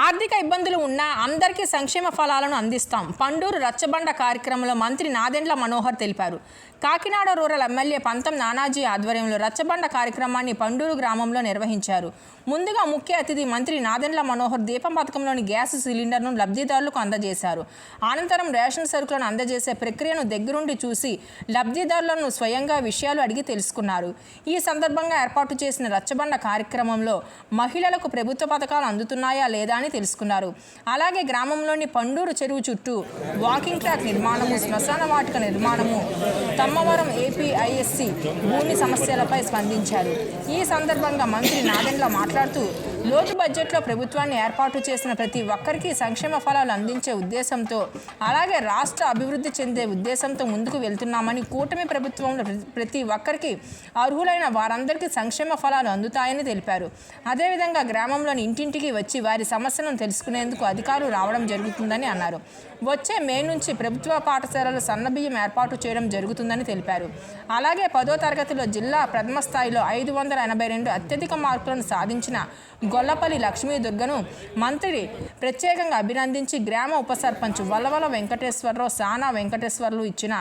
ఆర్థిక ఇబ్బందులు ఉన్నా అందరికీ సంక్షేమ ఫలాలను అందిస్తాం. పండూరు రచ్చబండ కార్యక్రమంలో మంత్రి నాదెండ్ల మనోహర్ తెలిపారు. కాకినాడ రూరల్ ఎమ్మెల్యే పంతం నానాజీ ఆధ్వర్యంలో రచ్చబండ కార్యక్రమాన్ని పండూరు గ్రామంలో నిర్వహించారు. ముందుగా ముఖ్య అతిథి మంత్రి నాదెండ్ల మనోహర్ దీపం పథకంలోని గ్యాస్ సిలిండర్ను లబ్ధిదారులకు అందజేశారు. అనంతరం రేషన్ సరుకులను అందజేసే ప్రక్రియను దగ్గరుండి చూసి లబ్ధిదారులను స్వయంగా విషయాలు అడిగి తెలుసుకున్నారు. ఈ సందర్భంగా ఏర్పాటు చేసిన రచ్చబండ కార్యక్రమంలో మహిళలకు ప్రభుత్వ పథకాలు అందుతున్నాయా లేదా అని తెలుసుకున్నారు. అలాగే గ్రామంలోని పండూరు చెరువు చుట్టూ వాకింగ్ ట్రాక్ నిర్మాణము శ్మశాన వాటిక నిర్మాణము తమ్మవరం ఏపీఐఎస్సి భూమి సమస్యలపై స్పందించారు. ఈ సందర్భంగా మంత్రి నాదెండ్ల మాట్లాడుతూ లోటు బడ్జెట్లో ప్రభుత్వాన్ని ఏర్పాటు చేసిన ప్రతి ఒక్కరికి సంక్షేమ ఫలాలు అందించే ఉద్దేశంతో అలాగే రాష్ట్ర అభివృద్ధి చెందే ఉద్దేశంతో ముందుకు వెళ్తున్నామని కూటమి ప్రభుత్వంలో ప్రతి- ప్రతి ఒక్కరికి అర్హులైన వారందరికీ సంక్షేమ ఫలాలు అందుతాయని తెలిపారు. అదేవిధంగా గ్రామంలోని ఇంటింటికి వచ్చి వారి సమస్యలను తెలుసుకునేందుకు అధికారులు రావడం జరుగుతుందని అన్నారు. వచ్చే మే నుంచి ప్రభుత్వ పాఠశాలలు సన్నబియ్యం ఏర్పాటు చేయడం జరుగుతుందని తెలిపారు. అలాగే పదో తరగతిలో జిల్లా ప్రథమ స్థాయిలో ఐదు వందల ఎనభై రెండు అత్యధిక మార్కులను సాధించిన గొల్లపల్లి లక్ష్మీ దుర్గను మంత్రి ప్రత్యేకంగా అభినందించి గ్రామ ఉప సర్పంచ్ వల్లవల వెంకటేశ్వరరావు సానా వెంకటేశ్వర్లు ఇచ్చిన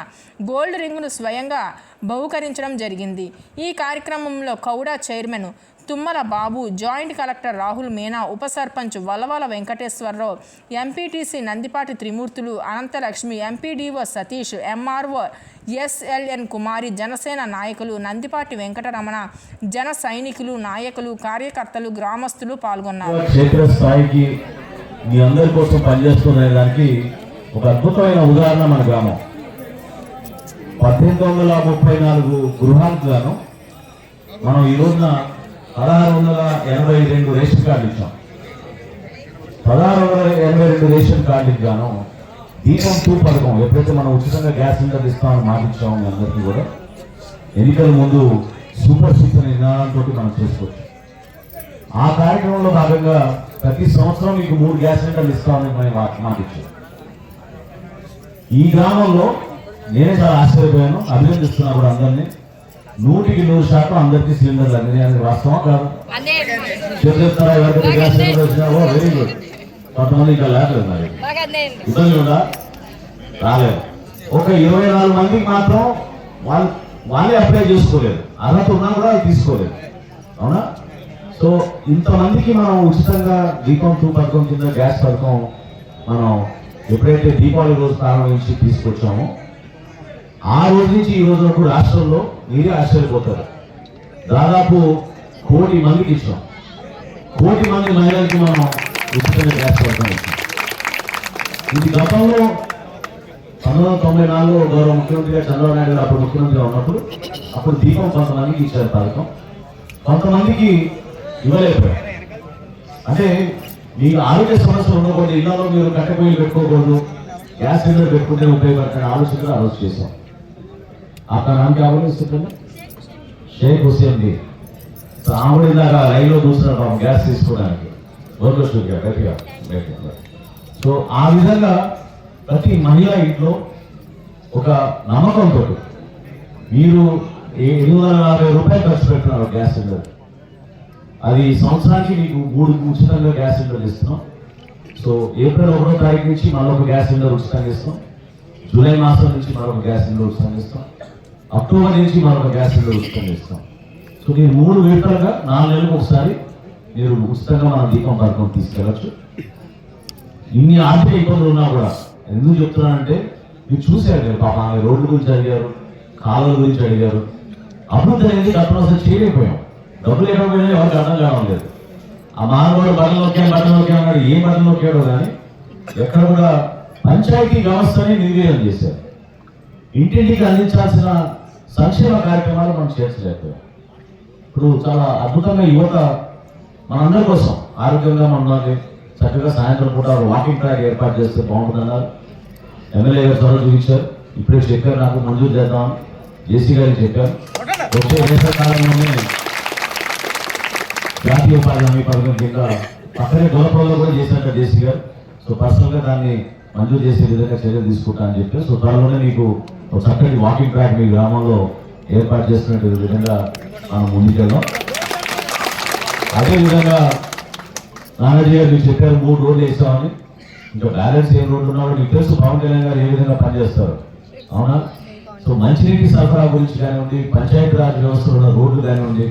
గోల్డ్ రింగును స్వయంగా బహుకరించడం జరిగింది. ఈ కార్యక్రమంలో కౌడా chairman Tummala Babu joint collector Rahul Meena ఉప sarpanch Vallavala Venkateswararao MPTC Nandipati Trimurthulu Ananthalakshmi MPDO Satish MRO SLN Kumari Janasena నాయకులు నందిపాటి వెంకటరమణ జన సైనికులు నాయకులు కార్యకర్తలు గ్రామస్తులు పాల్గొన్నారు. క్షేత్రస్థాయికి మీ అందరి కోసం పనిచేస్తున్న దానికి ఒక అద్భుతమైన ఉదాహరణ మన గ్రామం. పద్దెనిమిది వందల ముప్పై నాలుగు గృహాలకు గాను మనం ఈ రోజున పదహారు వందల ఎనభై రెండు రేషన్ కార్డు ఇచ్చాం. పదహారు వందల ఎనభై రెండు రేషన్ కార్డుకి గాను దీపం టూ పథకం ఎప్పుడైతే మనం ఉచితంగా గ్యాస్ సిలిండర్ ఇస్తామని మాటిచ్చాము మీ అందరికీ కూడా ఎన్నికల ముందు సూపర్ సిక్స్ అనే నినాదంతో మనం చేసుకోవచ్చు. ఆ కార్యక్రమంలో భాగంగా ప్రతి సంవత్సరం మీకు మూడు గ్యాస్ సిలిండర్లు ఇస్తామని మనం మాటిచ్చాం ఈ గ్రామంలో నేనే చాలా ఆశ్చర్యపోయాను అభినందిస్తున్నా కూడా అందరినీ. నూటికి నూరు శాతం అందరికీ సిలిండర్లు అది వాస్తవం కాదు. చెప్తారా? ఎవరికైతే గ్యాస్ సిలిండర్ వచ్చినావో వెరీ గుడ్. కొంతమంది ఇంకా లేకలేదు మరి. ఇబ్బంది ఉందా రాలేదు. ఒక ఇరవై నాలుగు మందికి మాత్రం వాళ్ళు వాళ్ళే అప్లై చేసుకోలేదు. అర్హత ఉన్నా కూడా తీసుకోలేదు. అవునా? సో ఇంతమందికి మనం ఉచితంగా దీపం టూ పథకం కింద గ్యాస్ పథకం మనం ఎప్పుడైతే దీపావళి రోజు ప్రారంభించి తీసుకొచ్చామో ఆ రోజు నుంచి ఈ రోజు వరకు రాష్ట్రంలో మీరే ఆశ్చర్యపోతారు. దాదాపు కోటి మందికి ఇచ్చాం. కోటి మంది మహిళలకి మనం ఉచితంగా గ్యాస్ పడతాం ఇది గతంలో పంతొమ్మిది వందల తొంభై నాలుగులో గౌరవ ముఖ్యమంత్రిగా చంద్రబాబు నాయుడు గారు అప్పుడు ముఖ్యమంత్రిగా ఉన్నప్పుడు అప్పుడు దీపం కొంతమందికి ఇచ్చారు పథకం. కొంతమందికి ఇవ్వలేకపోయారు. అంటే మీకు ఆరోగ్య సమస్యలు ఉండకూడదు ఇళ్ళలో మీరు కట్టెపొయ్యి పెట్టుకోకూడదు గ్యాస్ సిలిండర్ పెట్టుకుంటే ఉపయోగపడుతున్న ఆలోచన ఆలోచన చేశాం. అతను ఎవరు గమనిస్తుంటుంది షేక్ హుసేన్ది సాముడి దాకా లైన్లో చూస్తున్నాడు గ్యాస్ తీసుకోవడానికి. గట్టిగా సో ఆ విధంగా ప్రతి మహిళ ఇంట్లో ఒక నమ్మకంతో మీరు ఎనిమిది వందల నలభై రూపాయలు ఖర్చు పెట్టినారు గ్యాస్ సిలిండర్. అది సంవత్సరానికి మీకు మూడు ఉచితంగా గ్యాస్ సిలిండర్ ఇస్తున్నాం. సో ఏప్రిల్ ఒకటో తారీఖు నుంచి మరొక గ్యాస్ సిలిండర్ ఉచితంగా ఇస్తాం జూలై మాసం నుంచి మరొక గ్యాస్ సిలిండర్ ఉచితంగా ఇస్తాం అక్టోబర్ నుంచి మనం గ్యాస్ సిలిండర్ ఉచితంగా ఇస్తాం సో నేను మూడు విడతలుగా నాలుగు నెలలకు ఒకసారి మీరు ఉచితంగా మన దీపం పథకం తీసుకెళ్ళచ్చు. ఇన్ని ఆర్థిక ఇబ్బందులు ఉన్నా కూడా ఎందుకు చెప్తున్నానంటే మీరు చూశారు కదా పాప ఆమె రోడ్ల గురించి అడిగారు కాలువల గురించి అడిగారు. అభివృద్ధి అనేది అప్పుడు అసలు చేయలేకపోయాం. డబ్బులు లేకపోయినా ఎవరికి అర్థం కావడం లేదు. ఆ మానవుడు బట్టలు నొక్కాం బట్టలు నొక్కాం అన్నాడు ఏ బట్టలు నొక్కాడో కానీ ఎక్కడ కూడా పంచాయతీ వ్యవస్థని నిర్వీర్యం చేశారు. ఇంటింటికి అందించాల్సిన సంక్షేమ కార్యక్రమాలు మనం చేర్చలేదు. ఇప్పుడు చాలా అద్భుతంగా యువత మనందరి కోసం ఆరోగ్యంగా మనం ఉండాలి. చక్కగా సాయంత్రం పూట వాకింగ్ ట్రాక్ ఏర్పాటు చేస్తే బాగుంటుందన్నారు. ఎమ్మెల్యే గారు చొరవ చూపించారు. ఇప్పుడే చెప్పారు నాకు మంజూరు చేద్దాం. జేసీ గారికి చెప్పారు. వచ్చే వేసవి జాతీయ ఉపాధి హామీ పథకం కింద పక్కనే గొల్లపల్లిలో కూడా చేశాక జేసీ గారు. సో పర్సనల్గా దాన్ని మంజూరు చేసే విధంగా చర్యలు తీసుకుంటా అని చెప్పి సో త్వరలోనే మీకు ఒక చక్కటి వాకింగ్ ట్రాక్ మీ గ్రామంలో ఏర్పాటు చేస్తున్నట్టు విధంగా మనం ముందుకెళ్దాం. అదేవిధంగా నానాజీ గారు మీరు చెప్పారు మూడు రోడ్లు వేస్తామని. ఇంకా బ్యాలెన్స్ ఏ రోడ్లు ఉన్నా మీకు తెలుసు పవన్ కళ్యాణ్ గారు ఏ విధంగా పనిచేస్తారు. అవునా? సో మంచినీటి సరఫరా గురించి కానివ్వండి పంచాయతీ రాజ్ వ్యవస్థలో ఉన్న రోడ్లు కానివ్వండి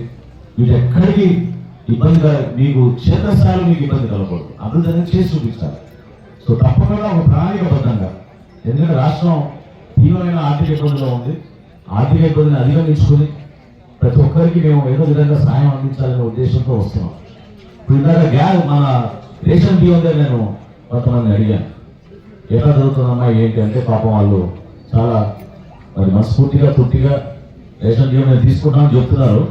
వీటి ఎక్కడికి ఇబ్బందిగా మీకు క్షేత్రస్థాయిలో మీకు ఇబ్బంది కలగకూడదు. అభివృద్ధి అనేది చేసి చూపిస్తారు. సో తప్పకుండా ఒక ప్రణాళికబద్ధంగా ఎందుకంటే రాష్ట్రం తీవ్రమైన ఆర్థిక ఇబ్బందిలో ఉంది. ఆర్థిక ఇబ్బందిని అధిగమించుకొని ప్రతి ఒక్కరికి మేము ఏదో విధంగా సాయం అందించాలనే ఉద్దేశంతో వస్తున్నాం. ఇప్పుడు ఇందాక గ్యాస్ మన రేషన్ బియ్యం దగ్గర నేను కొంతమంది అడిగాను. ఎట్లా చదువుతుందమ్మా ఏంటి అంటే పాపం వాళ్ళు చాలా మరి మనస్ఫూర్తిగా తృప్తిగా రేషన్ బియ్యం నేను తీసుకుంటామని చెప్తున్నారు.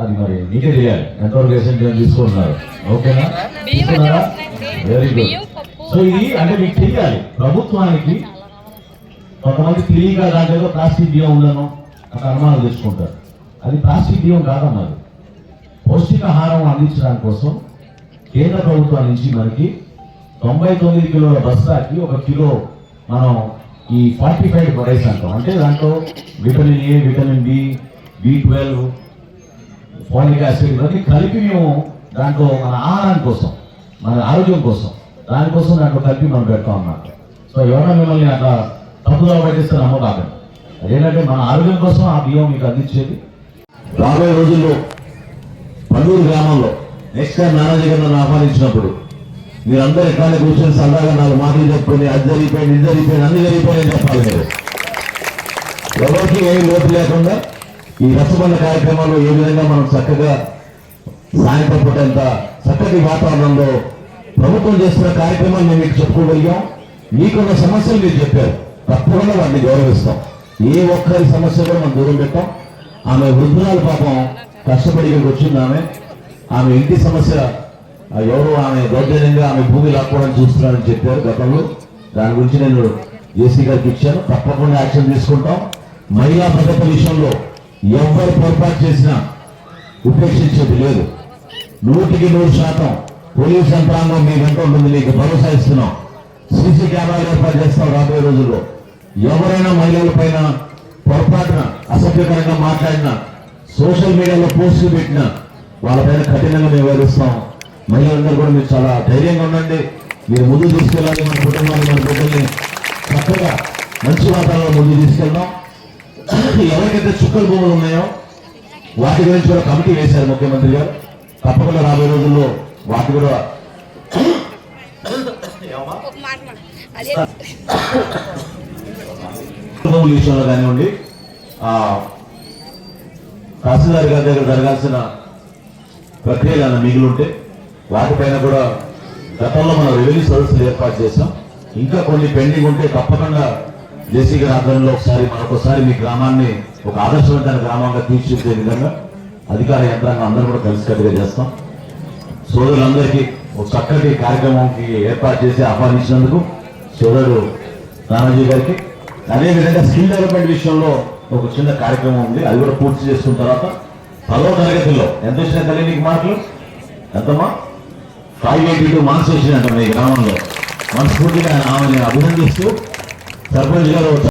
అది మరి నీకే తెలియాలి. ఎంతవరకు రేషన్ బియ్యం తీసుకుంటున్నారు? ఓకేనా? వెరీ గుడ్ సో ఇది అంటే మీకు తెలియాలి. ప్రభుత్వానికి కొంతమంది తెలియక దాంట్లో ప్లాస్టిక్ బియ్యం ఉందను అక్కడ అనుమానాలు తెచ్చుకుంటారు. అది ప్లాస్టిక్ బియ్యం కాదన్నారు పౌష్టికాహారం అందించడానికి కోసం కేంద్ర ప్రభుత్వం నుంచి మనకి తొంభై తొమ్మిది కిలోల బస్తాకి ఒక కిలో మనం ఈ ఫార్టీ ఫైవ్ రైస్ అంటాం. అంటే దాంట్లో vitamin A vitamin B B twelve folic acid ఇవన్నీ కలిపి మేము దాంట్లో మన ఆహారం కోసం మన ఆరోగ్యం కోసం. దానికోసం దాంట్లో కలిపి మనం పెడతాం అన్నమాట. సో ఎవరైనా మిమ్మల్ని అట్లా తప్పుదో పట్టిస్తే నమ్మకాకండి అదేంటంటే మన ఆరోగ్యం కోసం ఆ బియ్యం మీకు అందించేది. రాబోయే రోజుల్లో పల్లూరు గ్రామంలో నెక్స్ట్ టైం నానాజీ గారిని ఆహ్వానించినప్పుడు మీరందరూ ఎక్కడ కూర్చొని సరదాగా నాలుగు మాటలు చెప్పుకొని అది జరిగిపోయింది ఇది జరిగిపోయింది అన్ని జరిగిపోయింది చెప్పాలి మీరు. ఎవరికి ఏమి లోటు లేకుండా ఈ రసబంధ కార్యక్రమాల్లో ఏ విధంగా మనం చక్కగా సాయంత్రం పూట ఎంత చక్కటి వాతావరణంలో ప్రభుత్వం చేస్తున్న కార్యక్రమాలు మేము మీకు చెప్పుకోగలిగాం. మీకున్న సమస్యలు మీరు చెప్పారు. తప్పకుండా వాటిని గౌరవిస్తాం. ఏ ఒక్కరి సమస్య కూడా మనం దూరం పెట్టాం. ఆమె వృద్ధురాలు పాపం కష్టపడి ఇక్కడికి వచ్చింది ఆమె. ఆమె ఇంటి సమస్య ఎవరు ఆమె దౌర్జన్యంగా ఆమె భూమి లాక్కోవడం చూస్తున్నారని చెప్పారు గతంలో. దాని గురించి నేను జేసీ గారికి ఇచ్చాను. తప్పకుండా యాక్షన్ తీసుకుంటాం. మహిళా భద్రత విషయంలో ఎవరు పొరపాటు చేసినా ఉపేక్షించేది లేదు. నూటికి నూరు శాతం పోలీస్ యంత్రాంగం మీ వెంట ఉంటుంది. మీకు భరోసా ఇస్తున్నాం. సీసీ కెమెరాలు ఏర్పాటు చేస్తాం రాబోయే రోజుల్లో. ఎవరైనా మహిళల పైన పొరపాటున అసభ్యకరంగా మాట్లాడినా సోషల్ మీడియాలో పోస్టులు పెట్టినా వాళ్ళపైన కఠినంగా మేము వివరిస్తాం మహిళలందరూ కూడా మీరు చాలా ధైర్యంగా ఉండండి. మీరు ముందు తీసుకెళ్ళాలి. మన కుటుంబాన్ని మన బిడ్డల్ని చక్కగా మంచి వాతావరణంలో ముందు తీసుకెళ్దాం. ఎవరికైతే చుక్కల భూములు ఉన్నాయో వాటి గురించి కూడా కమిటీ వేశారు ముఖ్యమంత్రి గారు. తప్పకుండా రాబోయే రోజుల్లో వాటి కూడా విషయంలో కానివ్వండి ఆ, తహసీల్దార్ గారి దగ్గర జరగాల్సిన ప్రక్రియలు ఏమైనా మిగిలి ఉంటే వాటిపైన కూడా గతంలో మనం రెవెన్యూ సర్వీసులు ఏర్పాటు చేసాం ఇంకా కొన్ని పెండింగ్ ఉంటే తప్పకుండా జేసీ గారి ఆధ్వర్యంలో ఒకసారి మరొకసారి మీ గ్రామాన్ని ఒక ఆదర్శవంతమైన గ్రామంగా తీర్చిదిద్దే విధంగా అధికార యంత్రాంగం అందరూ కూడా కలిసికట్టుగా చేస్తాం. సోదరులందరికీ ఒక చక్కటి కార్యక్రమంకి ఏర్పాటు చేసి ఆహ్వానించినందుకు సోదరుడు నానాజీ గారికి. అదేవిధంగా స్కిల్ డెవలప్మెంట్ విషయంలో ఒక చిన్న కార్యక్రమం ఉంది. అది కూడా పూర్తి చేసుకున్న తర్వాత పదో తరగతిలో ఎంత వచ్చినా తల్లి నీకు మార్కులు? ఎంతమ్మా? ఫైవ్ ఎయిటీ టూ మార్క్స్ వచ్చినట్టు మీ గ్రామంలో. మనస్ఫూర్తిగా ఆమెను అభినందిస్తూ సర్పంచ్ గారు